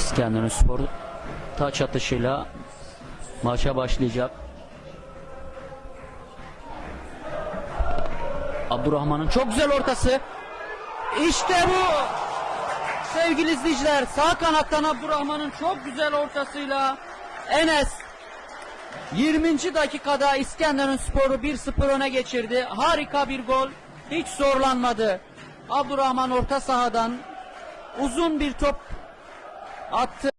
İskenderun Spor taç atışıyla maça başlayacak. Abdurrahman'ın çok güzel ortası. İşte bu. Sevgili izleyiciler sağ kanattan Abdurrahman'ın çok güzel ortasıyla Enes 20. dakikada İskenderun Sporu 1-0 öne geçirdi. Harika bir gol. Hiç zorlanmadı. Abdurrahman orta sahadan uzun bir top attı.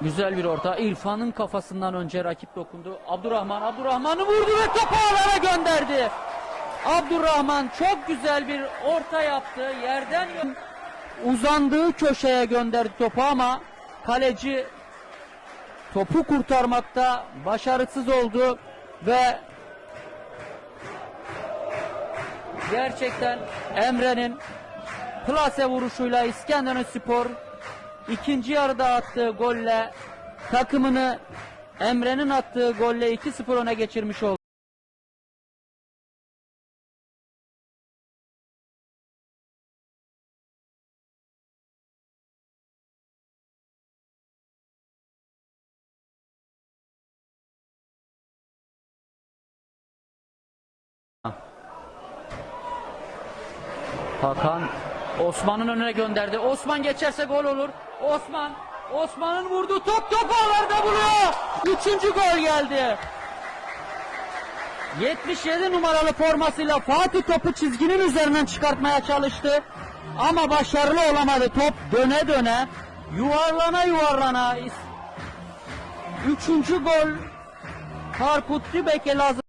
Güzel bir orta. İrfan'ın kafasından önce rakip dokundu. Abdurrahman, Abdurrahman'ı vurdu ve topu ağlara gönderdi. Abdurrahman çok güzel bir orta yaptı. Yerden uzandığı köşeye gönderdi topu ama kaleci topu kurtarmakta başarısız oldu ve gerçekten Emre'nin plase vuruşuyla İskenderun Spor ikinci yarıda attığı golle takımını Emre'nin attığı golle 2-0 öne geçirmiş oldu. Hakan Osman'ın önüne gönderdi. Osman geçerse gol olur. Osman Osman'ın vurduğu top top ağlarda buluyor. Üçüncü gol geldi. 77 numaralı formasıyla Fatih topu çizginin üzerinden çıkartmaya çalıştı. Ama başarılı olamadı. Top döne döne yuvarlana yuvarlana. Üçüncü gol Harput Tübek'e lazım.